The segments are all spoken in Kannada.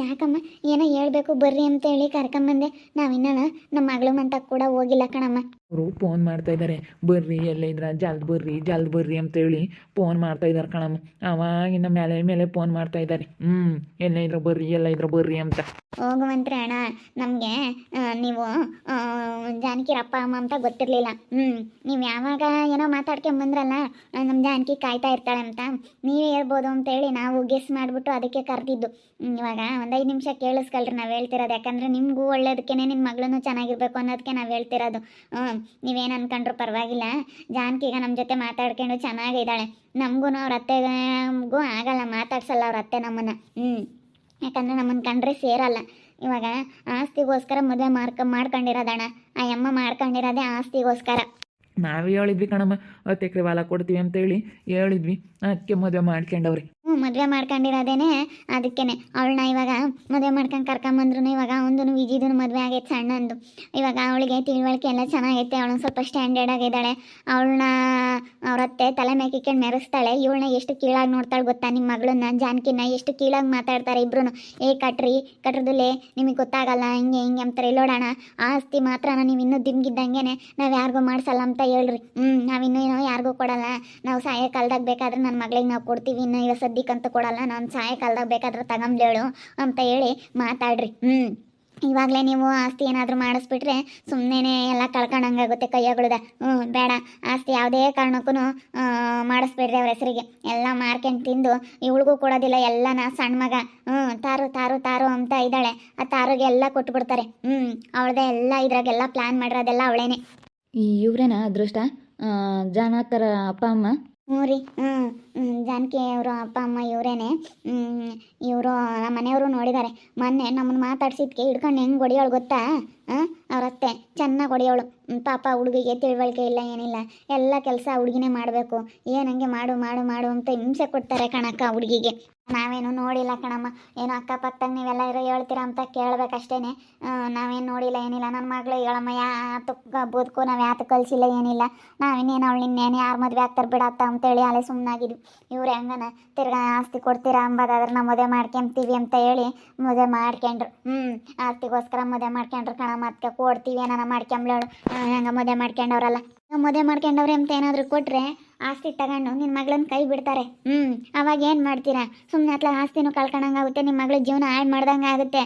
ಯಾಕಮ್ಮ? ಏನೋ ಹೇಳ್ಬೇಕು ಬರ್ರಿ ಅಂತ ಹೇಳಿ ಕರ್ಕೊಂಬಂದೆ ನಾವಿನ್ನ ನಮ್ಮ ಮಗಳು ಮಂತ ಕೂಡ ಹೋಗಿಲ್ಲ ಕಣಮ್ಮ. ಅವರು ಫೋನ್ ಮಾಡ್ತಾ ಇದ್ದಾರೆ ಬರ್ರಿ ಎಲ್ಲೇ ಇದ್ರ? ಜಲ್ದ್ ಬರ್ರಿ ಜಲ್ದ್ ಬರ್ರಿ ಅಂತೇಳಿ ಫೋನ್ ಮಾಡ್ತಾ ಇದ್ದಾರೆ ಕಣಮ್ಮ. ಅವಾಗಿಂದ ಮೇಲೆ ಮೇಲೆ ಫೋನ್ ಮಾಡ್ತಾ ಇದ್ದಾರೆ ಹ್ಮ್ ಎಲ್ಲ ಇದ್ರ ಬರ್ರಿ ಎಲ್ಲ ಇದ್ರ ಬರ್ರಿ ಅಂತ. ಹೋಗುವಂತ್ರಿ ಅಣ್ಣ ನಮಗೆ ನೀವು ಜಾನಕಿರ ಅಪ್ಪ ಅಮ್ಮ ಅಂತ ಗೊತ್ತಿರಲಿಲ್ಲ. ಹ್ಮ್ ನೀವು ಯಾವಾಗ ಏನೋ ಮಾತಾಡ್ಕೊಂಬಂದ್ರಲ್ಲ ನಮ್ ಜಾನಕಿ ಕಾಯ್ತಾ ಇರ್ತಾಳೆ ಅಂತ ನೀವೇ ಹೇಳ್ಬೋದು ಅಂತೇಳಿ ನಾವು ಗೆಸ್ ಮಾಡ್ಬಿಟ್ಟು ಅದಕ್ಕೆ ಕರೆದಿದ್ದು. ಇವಾಗ ಒಂದು ಐದು ನಿಮಿಷ ಕೇಳಿಸ್ಕೊಳ್ರಿ, ನಾವು ಹೇಳ್ತಿರೋದು. ಯಾಕಂದರೆ ನಿಮಗೂ ಒಳ್ಳೇದಕ್ಕೇ ನಿಮ್ಮ ಮಗಳೂ ಚೆನ್ನಾಗಿರ್ಬೇಕು ಅನ್ನೋದಕ್ಕೆ ನಾವು ಹೇಳ್ತಿರೋದು. ಹ್ಞೂ ನೀವೇನು ಅನ್ಕೊಂಡ್ರು ಪರವಾಗಿಲ್ಲ. ಜಾನಕಿಗ ನಮ್ಮ ಜೊತೆ ಮಾತಾಡ್ಕೊಂಡು ಚೆನ್ನಾಗಿದ್ದಾಳೆ. ನಮಗೂ ಅವ್ರ ಅತ್ತೆಗೂ ಆಗಲ್ಲ, ಮಾತಾಡ್ಸಲ್ಲ ಅವ್ರ ಅತ್ತೆ ನಮ್ಮನ್ನು. ಹ್ಞೂ ಯಾಕಂದ್ರೆ ನಮ್ಮನ್ನು ಕಂಡ್ರೆ ಸೇರಲ್ಲ. ಇವಾಗ ಆಸ್ತಿಗೋಸ್ಕರ ಮದುವೆ ಮಾಡ್ಕ ಮಾಡ್ಕೊಂಡಿರೋದಣ್ಣ. ಆ ಅಮ್ಮ ಮಾಡ್ಕೊಂಡಿರೋದೇ ಆಸ್ತಿಗೋಸ್ಕರ. ನಾವೇ ಹೇಳಿದ್ವಿ ಕಣಮ್ಮ ಹತ್ತು ಎಕರೆ ಕೊಡ್ತೀವಿ ಕೊಡ್ತೀವಿ ಅಂತೇಳಿ ಹೇಳಿದ್ವಿ. ಅದಕ್ಕೆ ಮದುವೆ ಮಾಡ್ಕೊಂಡವ್ರಿ. ಮದುವೆ ಮಾಡ್ಕೊಂಡಿರೋದೇನೆ ಅದಕ್ಕೇನೆ. ಅವಳನ್ನ ಇವಾಗ ಮದುವೆ ಮಾಡ್ಕೊಂಡು ಕರ್ಕೊಂಬಂದ್ರು ಇವಾಗ ಒಂದು ವಿಜಿದೂ ಮದುವೆ ಆಗೈತೆ ಸಣ್ಣಂದು. ಇವಾಗ ಅವಳಿಗೆ ತಿಳುವಳಿಕೆ ಎಲ್ಲ ಚೆನ್ನಾಗೈತೆ. ಅವಳು ಸ್ವಲ್ಪ ಸ್ಟ್ಯಾಂಡರ್ಡ್ ಆಗಿದ್ದಾಳೆ ಅವಳನ್ನ ಅವರತ್ತೆ ತಲೆ ಮೇಕಿಕೊಂಡು ಮೆರೆಸ್ತಾಳೆ. ಇವಳನ್ನ ಎಷ್ಟು ಕೀಳಾಗಿ ನೋಡ್ತಾಳೆ ಗೊತ್ತಾ ನಿಮ್ಮ ಮಗಳನ್ನ? ಜಾನಕಿನ ಎಷ್ಟು ಕೀಳಾಗಿ ಮಾತಾಡ್ತಾರೆ ಇಬ್ರು ಏ ಕಟ್ರಿ ಕಟ್ರದಲ್ಲೇ ನಿಮಗೆ ಗೊತ್ತಾಗಲ್ಲ. ಹಿಂಗೆ ಹಿಂಗೆ ಅಂತಾರೆ. ಇಲ್ಲೋಡೋಣ ಆಸ್ತಿ ಮಾತ್ರ ನೀವು ಇನ್ನೂ ದಿಮ್ಗಿದ್ದಂಗೆನೆ ನಾವು ಯಾರಿಗೂ ಮಾಡ್ಸಲ್ಲ ಅಂತ ಹೇಳ್ರಿ. ಹ್ಞೂ ನಾವಿನ್ನೂ ಏನೋ ಯಾರಿಗೂ ಕೊಡಲ್ಲ. ನಾವು ಸಾಯೋ ಕಾಲದಾಗ ಬೇಕಾದ್ರೆ ನನ್ನ ಮಗಳಿಗೆ ನಾವು ಕೊಡ್ತೀವಿ. ಇನ್ನು ಇವಾಗ ಸದ್ಯಕ್ಕಂತೂ ಕೊಡಲ್ಲ, ನಾನು ಸಾಯಂಕಾಲದಾಗ ಬೇಕಾದ್ರೆ ತಗೊಂಬ್ಲೇಳು ಅಂತ ಹೇಳಿ ಮಾತಾಡ್ರಿ. ಹ್ಞೂ ಇವಾಗಲೇ ನೀವು ಆಸ್ತಿ ಏನಾದರೂ ಮಾಡಿಸ್ಬಿಟ್ರೆ ಸುಮ್ಮನೆ ಎಲ್ಲ ಕಳ್ಕೊಂಡಂಗಾಗುತ್ತೆ ಕೈಯಗಳದ. ಹ್ಞೂ ಬೇಡ. ಆಸ್ತಿ ಯಾವುದೇ ಕಾರಣಕ್ಕೂ ಮಾಡಿಸ್ಬಿಡ್ರಿ ಅವ್ರ ಹೆಸರಿಗೆ. ಎಲ್ಲ ಮಾರ್ಕೆಂಡ್ ತಿಂದು ಇವಳಿಗೂ ಕೊಡೋದಿಲ್ಲ, ಎಲ್ಲನ ಸಣ್ಣ ಮಗ. ಹ್ಞೂ ತಾರು ತಾರು ತಾರು ಅಂತ ಇದ್ದಾಳೆ. ಆ ತಾರಿಗೆ ಎಲ್ಲ ಕೊಟ್ಬಿಡ್ತಾರೆ. ಹ್ಞೂ ಅವಳದೇ ಎಲ್ಲ ಇದ್ರಾಗೆಲ್ಲ ಪ್ಲ್ಯಾನ್ ಮಾಡಿರೋದೆಲ್ಲ ಅವಳೇನೆ. ಇವ್ರೇನಾ ಅದೃಷ್ಟ? ಜಾನಕರ ಅಪ್ಪ, ಅಮ್ಮ? ಹ್ಞೂ ರೀ. ಹ್ಞೂ ಜಾನಕಿ ಅವರು ಅಪ್ಪ, ಅಮ್ಮ ಇವರೇನೆ. ಇವರು ನಮ್ಮ ಮನೆಯವರು ನೋಡಿದ್ದಾರೆ ಮೊನ್ನೆ ನಮ್ಮನ್ನು ಮಾತಾಡ್ಸಿದ್ಕೆ ಹಿಡ್ಕೊಂಡು ಹೆಂಗೆ ಹೊಡಿಯೋಳು ಗೊತ್ತಾ? ಹಾಂ? ಅವ್ರ ಅತ್ತೆ ಚೆನ್ನಾಗಿ ಹೊಡಿಯೋಳು. ಪಾಪ ಹುಡುಗಿಗೆ ತಿಳುವಳಿಕೆ ಇಲ್ಲ, ಏನಿಲ್ಲ. ಎಲ್ಲ ಕೆಲಸ ಹುಡುಗಿನೇ ಮಾಡಬೇಕು. ಏನಂಗೆ ಮಾಡು ಮಾಡು ಮಾಡು ಅಂತ ಹಿಂಸೆ ಕೊಡ್ತಾರೆ ಕಣಕ್ಕ ಹುಡುಗಿಗೆ. ನಾವೇನು ನೋಡಿಲ್ಲ ಕಣಮ್ಮ. ಏನೋ ಅಕ್ಕಪಕ್ಕದಾಗ ನೀವೆಲ್ಲ ಇರೋ ಹೇಳ್ತೀರಾ ಅಂತ ಕೇಳ್ಬೇಕಷ್ಟೇನೆ. ನಾವೇನು ನೋಡಿಲ್ಲ, ಏನಿಲ್ಲ. ನನ್ನ ಮಗಳು, ಹೇಳಮ್ಮ ಯಾತು ಬದುಕು ನಾವು ಯಾತು ಕಲಿಸಿಲ್ಲ ಏನಿಲ್ಲ. ನಾವಿನ್ನೇನು ಅವಳು ಇನ್ನೇನು ಯಾರು ಮದುವೆ ಆಗ್ತಾರೆ ಬಿಡತ್ತ ಅಂತೇಳಿ ಅಲ್ಲೇ ಸುಮ್ಮನಾಗಿದ್ವಿ ಇವ್ರು ಹೆಂಗನ? ತಿರ್ಗಾ ಆಸ್ತಿ ಕೊಡ್ತೀರಾ ಅಂಬೋದಾದ್ರೆ ನಾವು ಮದುವೆ ಮಾಡ್ಕೊಂತೀವಿ ಅಂತ ಹೇಳಿ ಮದುವೆ ಮಾಡ್ಕೊಂಡ್ರು. ಹ್ಞೂ ಆಸ್ತಿಗೋಸ್ಕರ ಮದುವೆ ಮಾಡ್ಕೊಂಡ್ರು ಕಣಮ್ಮ. ಅದಕ್ಕೆ ಕೊಡ್ತೀವಿ ಏನಾರ ಮಾಡ್ಕೊಂಬ್ಳೇಳು. ಹಂಗೆ ಮದುವೆ ಮಾಡ್ಕೊಂಡವ್ರಲ್ಲ. ಮದುವೆ ಮಾಡ್ಕೊಂಡವ್ರೆ ಅಂತ ಏನಾದರೂ ಕೊಟ್ಟರೆ ಆಸ್ತಿ ತಗೊಂಡು ನಿನ್ನ ಮಗಳನ್ನ ಕೈ ಬಿಡ್ತಾರೆ. ಹ್ಞೂ ಅವಾಗ ಏನು ಮಾಡ್ತೀರಾ? ಸುಮ್ಮನೆ ಅತ್ಲ ಆಸ್ತಿನೂ ಕಳ್ಕೊಂಡಂಗಾಗುತ್ತೆ ನಿಮ್ಮ ಮಗಳ ಜೀವನ ಹಾಳು ಮಾಡ್ದಂಗೆ ಆಗುತ್ತೆ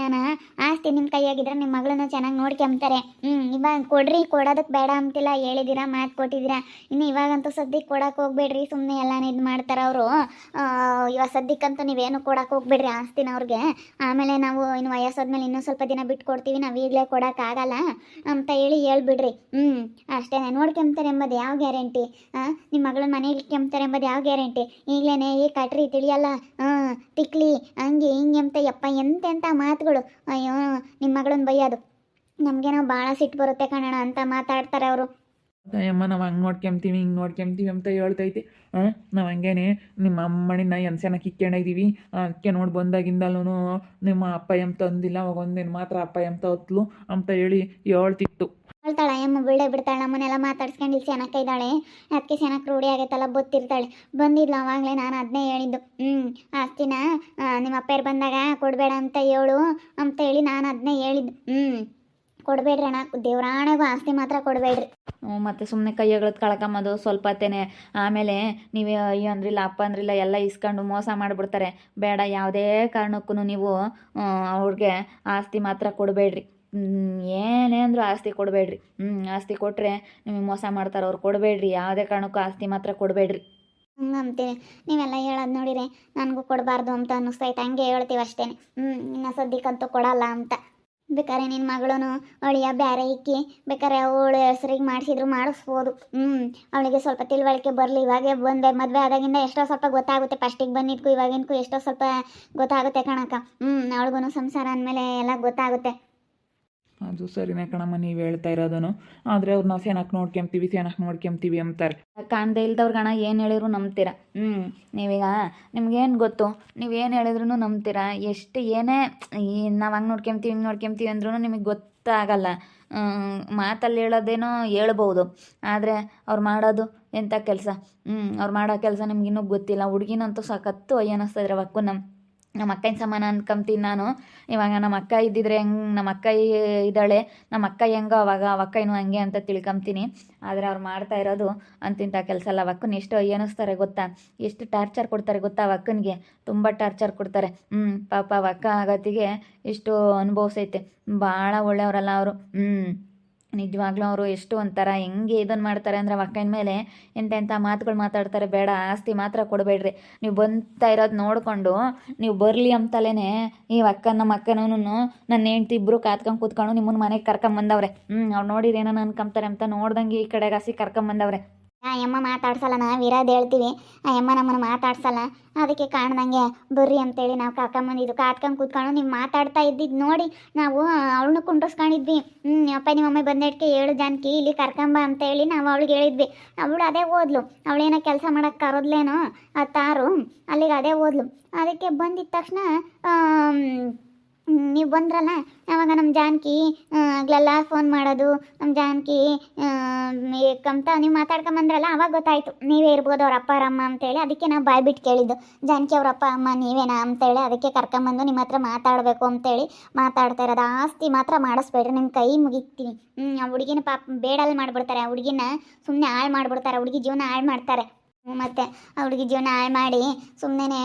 ನಾನು ಆಸ್ತಿ ನಿಮ್ಮ ಕೈಯಾಗಿದ್ರೆ ನಿಮ್ಮ ಮಗಳನ್ನ ಚೆನ್ನಾಗಿ ನೋಡ್ಕೊಂಬ್ತಾರೆ ಹ್ಞೂ ಇವಾಗ ಕೊಡ್ರಿ ಕೊಡೋದಕ್ಕೆ ಬೇಡ ಅಂತಿಲ್ಲ ಹೇಳಿದ್ದೀರಾ ಮಾತು ಕೊಟ್ಟಿದ್ದೀರಾ ಇನ್ನು ಇವಾಗಂತೂ ಸದ್ಯಕ್ಕೆ ಕೊಡಕ್ಕೆ ಹೋಗ್ಬೇಡ್ರಿ ಸುಮ್ಮನೆ ಎಲ್ಲಾನು ಇದು ಮಾಡ್ತಾರೆ ಅವರು. ಇವಾಗ ಸದ್ಯಕ್ಕಂತೂ ನೀವೇನು ಕೊಡೋಕೆ ಹೋಗ್ಬೇಡ್ರಿ ಆಸ್ತಿನ ಅವ್ರಿಗೆ ಆಮೇಲೆ ನಾವು ಇನ್ನು ವಯಸ್ಸಾದ್ಮೇಲೆ ಇನ್ನೂ ಸ್ವಲ್ಪ ದಿನ ಬಿಟ್ಟು ಕೊಡ್ತೀವಿ ನಾವು ಈಗಲೇ ಕೊಡೋಕ್ಕಾಗಲ್ಲ ಅಂತ ಹೇಳಿ ಹೇಳ್ಬಿಡ್ರಿ. ಹ್ಞೂ ಅಷ್ಟೇ ನೋಡ್ಕೊಂತಾರೆ ಎಂಬುದು ಯಾವ ಗ್ಯಾರಂಟಿ? ನಿಮ್ಮ ಮಗಳ ಮನೆಗೆ ಕೆಮ್ತಾರೆ ಎಂಬುದು ಯಾವ ಗ್ಯಾರಂಟಿ? ಈಗಲೇ ಈ ಕಟ್ರಿ ತಿಳಿಯಲ್ಲ. ಹಾಂ ತಿಕ್ಲಿ, ಹಂಗೆ ಹಿಂಗೆ ಅಂತ ಯಪ್ಪ ಎಂತೆಂಥ ಮಾತುಗಳು. ಅಯ್ಯೋ ನಿಮ್ಮ ಮಗಳನ್ನ ಬೈಯೋದು ನಮಗೇನೋ ಭಾಳ ಸಿಟ್ಟು ಬರುತ್ತೆ ಕಣಣ ಅಂತ ಮಾತಾಡ್ತಾರೆ ಅವರು. ಅಯ್ಯಮ್ಮ, ನಾವು ಹಂಗೆ ನೋಡ್ಕೊಂತೀವಿ ಹಿಂಗೆ ನೋಡ್ಕೊಂತೀವಿ ಅಂತ ಹೇಳ್ತೈತಿ. ಹಾಂ ನಾವು ಹಂಗೇನೆ ನಿಮ್ಮ ಅಮ್ಮನಿನ ಎನ್ಸೆನ ಕಿಕ್ಕೊಂಡಿದ್ದೀವಿ ಅದಕ್ಕೆ ನೋಡಿ ಬಂದಾಗಿಂದಲೂ ನಿಮ್ಮ ಅಪ್ಪ ಎಂತ ತಂದಿಲ್ಲ, ಅವಾಗ ಒಂದೇನು ಮಾತ್ರ ಅಪ್ಪ ಎಂತ ತತ್ಲು ಅಂತ ಹೇಳಿ ಹೇಳ್ತಿತ್ತು. ಹೇಳ್ತಾಳೆ ಅಮ್ಮ ಬಿಡೇ ಬಿಡ್ತಾಳೆ ನಮ್ಮನ್ನೆಲ್ಲ ಮಾತಾಡ್ಸ್ಕೊಂಡು ಇಲ್ಲಿ ಚೆನ್ನಾಗಿ ಇದ್ದಾಳೆ. ಅದಕ್ಕೆ ಚೆನ್ನಾಗಿ ರೂಢಿ ಆಗೈತಲ್ಲ ಗೊತ್ತಿರ್ತಾಳೆ. ಬಂದಿದ್ಲು ಅವಾಗಲೇ ನಾನು ಅದನ್ನೇ ಹೇಳಿದ್ದು. ಹ್ಞೂ ಆಸ್ತಿನ? ನಿಮ್ಮ ಅಪ್ಪ ಬಂದಾಗ ಕೊಡಬೇಡ ಅಂತ ಹೇಳು ಅಂತ ಹೇಳಿ ನಾನು ಅದನ್ನೇ ಹೇಳಿದ್ದು. ಹ್ಞೂ ಕೊಡಬೇಡ್ರಿ ಅಣ್ಣ. ದೇವ್ರಾಣೆಗೂ ಆಸ್ತಿ ಮಾತ್ರ ಕೊಡಬೇಡ್ರಿ. ಹ್ಞೂ, ಮತ್ತು ಸುಮ್ಮನೆ ಕೈಯಗಳದ್ದು ಕಳ್ಕೊಂಬೋದು ಸ್ವಲ್ಪ ಹೊತ್ತೇನೆ ಆಮೇಲೆ ನೀವು ಅಯ್ಯೋ ಅಂದ್ರಿಲ್ಲ ಅಪ್ಪ ಅಂದ್ರಿಲ್ಲ ಎಲ್ಲ ಇಸ್ಕೊಂಡು ಮೋಸ ಮಾಡಿಬಿಡ್ತಾರೆ. ಬೇಡ ಯಾವುದೇ ಕಾರಣಕ್ಕೂ ನೀವು ಅವ್ರಿಗೆ ಆಸ್ತಿ ಮಾತ್ರ ಕೊಡಬೇಡ್ರಿ. ಏನೇ ಅಂದರೂ ಆಸ್ತಿ ಕೊಡಬೇಡ್ರಿ. ಹ್ಞೂ ಆಸ್ತಿ ಕೊಟ್ಟರೆ ನಿಮಗೆ ಮೋಸ ಮಾಡ್ತಾರೆ ಅವ್ರು ಕೊಡಬೇಡ್ರಿ. ಯಾವುದೇ ಕಾರಣಕ್ಕೂ ಆಸ್ತಿ ಮಾತ್ರ ಕೊಡಬೇಡ್ರಿ. ಹ್ಞೂ ಅಂತೀವಿ ನೀವೆಲ್ಲ ಹೇಳೋದು ನೋಡಿರಿ ನನಗೂ ಕೊಡಬಾರ್ದು ಅಂತ ಅನ್ನಿಸ್ತೈತೆ. ಹಂಗೆ ಹೇಳ್ತೀವಿ ಅಷ್ಟೇ ಹ್ಞೂ ಇನ್ನು ಸದ್ಯಕ್ಕಂತೂ ಕೊಡಲ್ಲ ಅಂತ. ಬೇಕಾದ್ರೆ ನಿನ್ನ ಮಗಳೂ ಅವಳಿಯ ಬೇರೆ ಇಕ್ಕಿ, ಬೇಕಾದ್ರೆ ಅವಳ ಹೆಸರಿಗೆ ಮಾಡಿಸಿದ್ರು ಮಾಡಿಸ್ಬೋದು. ಹ್ಞೂ ಅವಳಿಗೆ ಸ್ವಲ್ಪ ತಿಳುವಳಿಕೆ ಬರಲಿ. ಇವಾಗೆ ಬಂದೆ, ಮದುವೆ ಆದಾಗಿಂದ ಎಷ್ಟೋ ಸ್ವಲ್ಪ ಗೊತ್ತಾಗುತ್ತೆ. ಫಸ್ಟಿಗೆ ಬಂದಿದ್ಕು ಇವಾಗಿನಕ್ಕೂ ಎಷ್ಟೋ ಸ್ವಲ್ಪ ಗೊತ್ತಾಗುತ್ತೆ ಕಣಕ್ಕ. ಹ್ಞೂ ಅವಳಿಗೂ ಸಂಸಾರ ಅಂದಮೇಲೆ ಎಲ್ಲ ಗೊತ್ತಾಗುತ್ತೆ. ಅದು ಸರಿನೇ ಕಣಮ್ಮ, ನೀವು ಹೇಳ್ತಾ ಇರೋದನು ಆದರೆ ನಾವು ಸೇನಾಕ್ ನೋಡ್ಕೊಂತೀವಿ ಸೇನಾಕ್ ನೋಡ್ಕೊಂತೀವಿ ಅಂತಾರೆ. ಕಾಣದೇ ಇಲ್ದವ್ರಿಗೆ ಗಣ ಏನು ಹೇಳಿದ್ರು ನಂಬ್ತೀರ? ಹ್ಞೂ ನೀವೀಗ ನಿಮ್ಗೇನು ಗೊತ್ತು? ನೀವು ಏನು ಹೇಳಿದ್ರು ನಂಬ್ತೀರ? ಎಷ್ಟು ಏನೇ ನಾವು ಹಂಗೆ ನೋಡ್ಕೊಂತೀವಿ ಹಿಂಗೆ ನೋಡ್ಕೊಂತೀವಿ ಅಂದ್ರೂ ನಿಮಗೆ ಗೊತ್ತಾಗಲ್ಲ. ಮಾತಲ್ಲಿ ಹೇಳೋದೇನೋ ಹೇಳ್ಬೋದು. ಆದರೆ ಅವ್ರು ಮಾಡೋದು ಎಂಥ ಕೆಲಸ? ಹ್ಞೂ ಅವ್ರು ಮಾಡೋ ಕೆಲಸ ನಿಮ್ಗೆ ಇನ್ನೂ ಗೊತ್ತಿಲ್ಲ. ಹುಡುಗಿನಂತೂ ಸಖತ್ತು ಅಯ್ಯ ಅನ್ನಿಸ್ತಾ ಇದ್ರೆ ನಮ್ಮ ನಮ್ಮ ಅಕ್ಕನ ಸಮಾನ ಅನ್ಕೊಂತೀನಿ ನಾನು. ಇವಾಗ ನಮ್ಮ ಅಕ್ಕ ಇದ್ದಿದ್ರೆ ಹೆಂಗೆ ನಮ್ಮ ಅಕ್ಕ ಇದ್ದಾಳೆ, ನಮ್ಮ ಅಕ್ಕ ಹೆಂಗೋ ಅವಾಗ ಅವಕ್ಕನೂ ಹಂಗೆ ಅಂತ ತಿಳ್ಕೊಂತೀನಿ. ಆದರೆ ಅವ್ರು ಮಾಡ್ತಾ ಇರೋದು ಅಂತಿಂಥ ಕೆಲಸ ಅಲ್ಲ. ಅವಕ್ಕನ ಎಷ್ಟು ಏನಿಸ್ತಾರೆ ಗೊತ್ತಾ? ಎಷ್ಟು ಟಾರ್ಚರ್ ಕೊಡ್ತಾರೆ ಗೊತ್ತಾ ಅವಕ್ಕನಿಗೆ ತುಂಬ ಟಾರ್ಚರ್ ಕೊಡ್ತಾರೆ. ಹ್ಞೂ ಪಾಪ ಅವಕ್ಕ ಆಗತಿಗೆ ಇಷ್ಟು ಅನುಭವಿಸೈತೆ ಭಾಳ ಒಳ್ಳೆಯವರಲ್ಲ ಅವರು. ಹ್ಞೂ ನಿಜವಾಗ್ಲೂ ಅವರು ಎಷ್ಟು ಒಂಥರ ಹೆಂಗೆ ಇದನ್ನು ಮಾಡ್ತಾರೆ ಅಂದರೆ ಅಕ್ಕನ ಮೇಲೆ ಎಂತೆಂಥ ಮಾತುಗಳು ಮಾತಾಡ್ತಾರೆ, ಬೇಡ, ಆಸ್ತಿ ಮಾತ್ರ ಕೊಡಬೇಡ್ರಿ. ನೀವು ಬಂತಾ ಇರೋದು ನೋಡಿಕೊಂಡು ನೀವು ಬರಲಿ ಅಂತಲೇ ಈ ಅಕ್ಕ ನಮ್ಮ ಅಕ್ಕನೂ ನನ್ನ ಹೆಂಡ್ತಿ ಇಬ್ಬರು ಕಾತ್ಕೊಂಡು ಕೂತ್ಕೊಂಡು ನಿಮ್ಮನ್ನ ಮನೆಗೆ ಕರ್ಕೊಂಬಂದವ್ರೆ. ಹ್ಞೂ ಅವ್ರು ನೋಡಿರೇನೋ ಅನ್ಕೊಂತಾರೆ ಅಂತ ನೋಡ್ದಂಗೆ ಈ ಕಡೆಗಾಸಿ ಕರ್ಕೊಂಬಂದವ್ರೆ. ಆ ಯಮ್ಮ ಮಾತಾಡ್ಸಲ್ಲ, ನಾವು ಇರೋದು ಹೇಳ್ತೀವಿ. ಆ ಯಮ್ಮ ನಮ್ಮನ್ನು ಮಾತಾಡ್ಸಲ್ಲ. ಅದಕ್ಕೆ ಕಾಣ್ದಂಗೆ ಬರ್ರಿ ಅಂತೇಳಿ ನಾವು ಕರ್ಕೊಂಬಂದಿದ್ದು ಕಾತ್ಕೊಂಡು ಕೂತ್ಕೊಂಡು ನೀವು ಮಾತಾಡ್ತಾ ಇದ್ದಿದ್ದು ನೋಡಿ ನಾವು ಅವಳನ್ನ ಕುಂಡ್ರಸ್ಕೊಂಡಿದ್ವಿ. ಹ್ಞೂ ಅಪ್ಪ ನಿಮ್ಮ ಅಮ್ಮ ಬಂದಿಡ್ಕೆ ಹೇಳು ಜಾನಕಿ, ಇಲ್ಲಿ ಕರ್ಕೊಂಬ ಅಂತೇಳಿ ನಾವು ಅವಳಿಗೆ ಹೇಳಿದ್ವಿ. ಅವಳು ಅದೇ ಓದ್ಲು. ಅವಳೇನೋ ಕೆಲಸ ಮಾಡೋಕ್ಕೆ ಕರೋದ್ಲೇನೋ ಆ ತಾರು, ಅಲ್ಲಿಗೆ ಅದೇ ಓದ್ಲು. ಅದಕ್ಕೆ ಬಂದಿದ್ದ ತಕ್ಷಣ ನೀವು ಬಂದ್ರಲ್ಲ ಆವಾಗ ನಮ್ಮ ಜಾನಕಿ ಆಗ್ಲೆಲ್ಲ ಫೋನ್ ಮಾಡೋದು ನಮ್ಮ ಜಾನಕಿ ಕಂತ ನೀವು ಮಾತಾಡ್ಕೊಂಬಂದ್ರಲ್ಲ ಅವಾಗ ಗೊತ್ತಾಯ್ತು. ನೀವೇ ಇರ್ಬೋದು ಅವ್ರ ಅಪ್ಪ ಅಮ್ಮ ಅಂತೇಳಿ, ಅದಕ್ಕೆ ನಾವು ಬಾಯ್ ಬಿಟ್ಟು ಕೇಳಿದ್ದು. ಜಾನಕಿ ಅವ್ರ ಅಪ್ಪ, ಅಮ್ಮ ನೀವೇನಾ ಅಂತೇಳಿ, ಅದಕ್ಕೆ ಕರ್ಕೊಂಬಂದು ನಿಮ್ಮ ಹತ್ರ ಮಾತಾಡಬೇಕು ಅಂತೇಳಿ ಮಾತಾಡ್ತಾ ಇರೋದು. ಆಸ್ತಿ ಮಾತ್ರ ಮಾಡಿಸ್ಬೇಡ್ರಿ ನಿಮ್ಮ ಕೈ ಮುಗಿತೀನಿ. ಆ ಹುಡುಗಿನ ಪಾಪ ಬೇಡಲ್ಲಿ ಮಾಡಿಬಿಡ್ತಾರೆ, ಆ ಹುಡುಗಿನ ಸುಮ್ಮನೆ ಹಾಳು ಮಾಡಿಬಿಡ್ತಾರೆ ಹುಡುಗಿ ಜೀವನ ಹಾಳು ಮಾಡ್ತಾರೆ. ಮತ್ತೆ ಆ ಹುಡುಗಿ ಜೀವನ ಹಾಳು ಮಾಡಿ ಸುಮ್ಮನೆ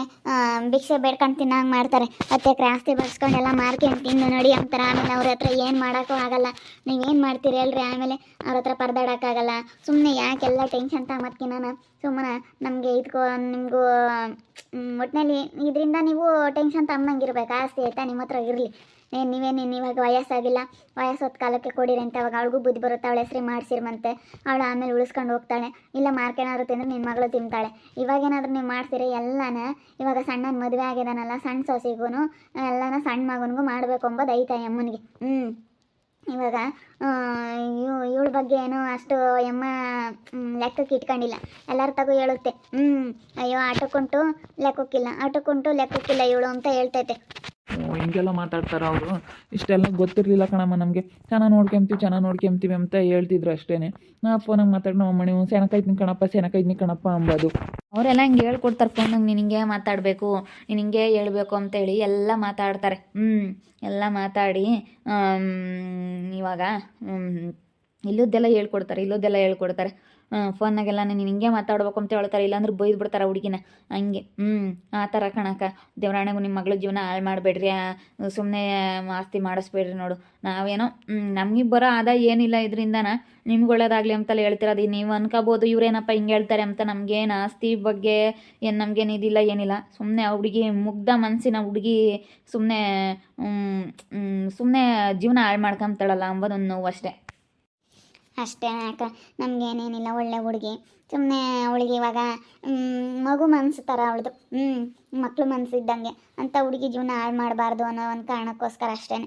ಭಿಕ್ಷೆ ಬೇಡ್ಕೊಂಡು ತಿನ್ನಂಗೆ ಮಾಡ್ತಾರೆ. ಮತ್ತೆ ಕ್ರಾಸ್ತಿ ಬರ್ಸ್ಕೊಂಡೆಲ್ಲ ಮಾರ್ಕೊಂಡು ತಿಂದು ನೋಡಿ ಅಂತಾರೆ. ಆಮೇಲೆ ಅವ್ರ ಹತ್ರ ಏನು ಮಾಡೋಕ್ಕೂ ಆಗಲ್ಲ. ನೀವೇನು ಮಾಡ್ತೀರಿ ಹೇಳ್ರಿ. ಆಮೇಲೆ ಅವ್ರ ಹತ್ರ ಪರದಾಡೋಕ್ಕಾಗಲ್ಲ. ಸುಮ್ಮನೆ ಯಾಕೆಲ್ಲ ಟೆನ್ಷನ್ ತಗೊಂಬತ್ಕಿನ ಸುಮ್ಮನೆ ನಮಗೆ ಇದ್ಕೋ, ನಿಮಗೂ ಒಟ್ಟಿನಲ್ಲಿ ಇದರಿಂದ ನೀವು ಟೆನ್ಷನ್ ತಮ್ಮಂಗಿರ್ಬೇಕು. ಆಸ್ತಿ ಆಯ್ತಾ? ನಿಮ್ಮ ಹತ್ರ ಇರಲಿ. ಏನು ನೀವೇನೇನು ಇವಾಗ ವಯಸ್ಸಾಗಿಲ್ಲ. ವಯಸ್ಸೊತ್ತು ಕಾಲಕ್ಕೆ ಕೊಡಿರಿ ಅಂತ ಅವಾಗ ಅವಳಿಗೂ ಬುದ್ಧಿ ಬರುತ್ತೆ. ಅವಳ ಹೆಸ್ರು ಮಾಡಿಸಿರ್ಮಂತೆ ಅವಳು ಆಮೇಲೆ ಉಳಿಸ್ಕೊಂಡು ಹೋಗ್ತಾಳೆ. ಇಲ್ಲ ಮಾರ್ಕೇನಾದ್ರು ತಿಂದರೆ ನಿನ್ನ ಮಗಳು ತಿಂತಾಳೆ. ಇವಾಗೇನಾದ್ರೂ ನೀವು ಮಾಡ್ತೀರಿ? ಎಲ್ಲನ ಇವಾಗ ಸಣ್ಣನ ಮದುವೆ ಆಗಿದಾನಲ್ಲ ಸಣ್ಣ ಸೊಸಿಗೂ ಎಲ್ಲನ ಸಣ್ಣ ಮಗನಿಗೂ ಮಾಡಬೇಕು ಅಂಬೋದು ಐತೆ ಅಮ್ಮನಿಗೆ ಹ್ಞೂ ಇವಾಗ ಇವಳ ಬಗ್ಗೆ ಏನೋ ಅಷ್ಟು ಎಮ್ಮ ಲೆಕ್ಕಕ್ಕೆ ಇಟ್ಕೊಂಡಿಲ್ಲ. ಎಲ್ಲರ ತಗೋ ಹೇಳುತ್ತೆ. ಹ್ಞೂ ಅಯ್ಯೋ ಆಟಕ್ಕುಂಟು ಲೆಕ್ಕಕ್ಕಿಲ್ಲ. ಆಟಕ್ಕುಂಟು ಲೆಕ್ಕಕ್ಕಿಲ್ಲ ಇವಳು ಅಂತ ಹೇಳ್ತೈತೆ. ಹಿಂಗೆಲ್ಲ ಮಾತಾಡ್ತಾರೆ ಅವರು. ಇಷ್ಟೆಲ್ಲ ಗೊತ್ತಿರಲಿಲ್ಲ ಕಣಮ್ಮ ನಮಗೆ. ಚೆನ್ನಾಗಿ ನೋಡ್ಕೊಂತೀವಿ ಚೆನ್ನಾಗಿ ನೋಡ್ಕೊಂತೀವಿ ಅಂತ ಹೇಳ್ತಿದ್ರು ಅಷ್ಟೇ ನಾ ಫೋನಾಗ ಮಾತಾಡಿ ನಮ್ಮ ಮನೆ ಸೆನಕೈತ್ನಿ ಕಣಪ್ಪ ಸೆನಕೈತ್ನಿ ಕಣಪ್ಪ ಅಂಬೋದು. ಅವರೆಲ್ಲ ಹಿಂಗೆ ಹೇಳ್ಕೊಡ್ತಾರೆ ಫೋನಾಗ ನೀನು ಹಿಂಗೆ ಮಾತಾಡಬೇಕು, ನೀನು ಹಿಂಗೆ ಹೇಳ್ಬೇಕು ಅಂತೇಳಿ ಎಲ್ಲ ಮಾತಾಡ್ತಾರೆ. ಹ್ಞೂ ಎಲ್ಲ ಮಾತಾಡಿ ಇವಾಗ ಇಲ್ಲದ್ದೆಲ್ಲ ಹೇಳ್ಕೊಡ್ತಾರೆ ಇಲ್ಲದ್ದೆಲ್ಲ ಹೇಳ್ಕೊಡ್ತಾರೆ. ಫೋನಾಗೆಲ್ಲ ನೀನು ಹಿಂಗೆ ಮಾತಾಡ್ಬೇಕು ಅಂತ ಹೇಳ್ತಾರೆ, ಇಲ್ಲಾಂದ್ರೆ ಬೈದು ಬಿಡ್ತಾರೆ ಹುಡುಗಿನ. ಹಂಗೆ. ಹ್ಞೂ ಆ ಥರ ಕಣಕ ದೇವರಾಣೆಗೂ ನಿಮ್ಮ ಮಗಳ ಜೀವನ ಹಾಳು ಮಾಡಬೇಡ್ರಿ ಸುಮ್ಮನೆ ಆಸ್ತಿ ಮಾಡಿಸ್ಬೇಡ್ರಿ ನೋಡು. ನಾವೇನೋ ನಮಗೆ ಬರೋ ಆದಾಯ ಏನಿಲ್ಲ ಇದರಿಂದನ ನಿಮ್ಗೆ ಒಳ್ಳೇದಾಗಲಿ ಅಂತಲೇ ಹೇಳ್ತಿರೋದು ನೀವು ಅನ್ಕೋಬೋದು ಇವ್ರೇನಪ್ಪ ಹಿಂಗೆ ಹೇಳ್ತಾರೆ ಅಂತ ನಮಗೇನು ಆಸ್ತಿ ಬಗ್ಗೆ ಏನು ನಮಗೇನು ಇದಿಲ್ಲ, ಏನಿಲ್ಲ. ಸುಮ್ಮನೆ ಆ ಹುಡುಗಿ ಮುಗ್ಧ ಮನಸ್ಸಿನ ಹುಡುಗಿ ಸುಮ್ಮನೆ ಸುಮ್ಮನೆ ಜೀವನ ಹಾಳು ಮಾಡ್ಕೊಂತಾಳಲ್ಲ ಅಂಬೋದೊಂದು ನೋವು ಅಷ್ಟೇ. ಅಷ್ಟೇ ಯಾಕೆ? ನಮಗೇನೇನಿಲ್ಲ ಒಳ್ಳೆ ಹುಡುಗಿ. ಸುಮ್ಮನೆ ಅವಳಿಗೆ ಇವಾಗ ಮಗು ಮನಸ್ಸು ಥರ ಅವಳದು. ಹ್ಞೂ ಮನಸ್ಸು ಇದ್ದಂಗೆ. ಅಂತ ಹುಡುಗಿ ಜೀವನ ಹಾಳು ಮಾಡಬಾರ್ದು ಅನ್ನೋ ಒಂದು ಕಾರಣಕ್ಕೋಸ್ಕರ ಅಷ್ಟೇ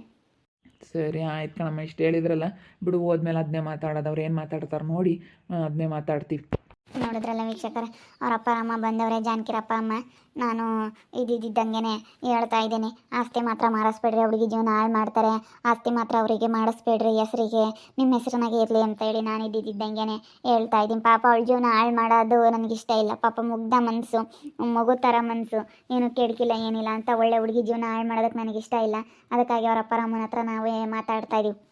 ಸರಿ, ಆಯ್ತು ಕಣಮ್ಮ. ಇಷ್ಟು ಹೇಳಿದ್ರಲ್ಲ. ಬಿಡು, ಹೋದ್ಮೇಲೆ ಅದನ್ನೇ ಮಾತಾಡೋದು. ಅವ್ರು ಏನು ಮಾತಾಡ್ತಾರೆ ನೋಡಿ ಅದನ್ನೇ ಮಾತಾಡ್ತೀವಿ. ನೋಡಿದ್ರಲ್ಲ ವೀಕ್ಷಕರ, ಅವ್ರ ಅಪ್ಪ, ಅಮ್ಮ ಬಂದವರೇ ಜಾನಕಿರಪ್ಪ ಅಮ್ಮ. ನಾನು ಇದ್ದಿದ್ದಂಗೆನೆ ಹೇಳ್ತಾ ಇದ್ದೀನಿ. ಆಸ್ತಿ ಮಾತ್ರ ಮಾರಿಸ್ಬೇಡ್ರಿ ಹುಡುಗಿ ಜೀವನ ಹಾಳು ಮಾಡ್ತಾರೆ. ಆಸ್ತಿ ಮಾತ್ರ ಅವರಿಗೆ ಮಾಡಿಸ್ಬೇಡ್ರಿ, ಹೆಸರಿಗೆ. ನಿಮ್ಮ ಹೆಸರಿನಾಗೆ ಇರಲಿ ಅಂತ ಹೇಳಿ ನಾನು ಇದ್ದಿದ್ದಂಗೆ ಹೇಳ್ತಾ ಇದ್ದೀನಿ. ಪಾಪ ಅವಳ ಜೀವನ ಹಾಳು ಮಾಡೋದು ನನಗೆ ಇಷ್ಟ ಇಲ್ಲ. ಪಾಪ ಮುಗ್ಧ ಮನಸ್ಸು ಮಗು ಥರ ಮನಸ್ಸು ಏನು ಕೆಡಕಿಲ್ಲ ಏನಿಲ್ಲ ಅಂತ ಒಳ್ಳೆ ಹುಡುಗಿ ಜೀವನ ಹಾಳು ಮಾಡೋದಕ್ಕೆ ನನಗಿಷ್ಟ ಇಲ್ಲ. ಅದಕ್ಕಾಗಿ ಅವರ ಅಪ್ಪ, ಅಮ್ಮನ ಹತ್ರ ನಾವೇ ಮಾತಾಡ್ತಾ ಇದೀವಿ.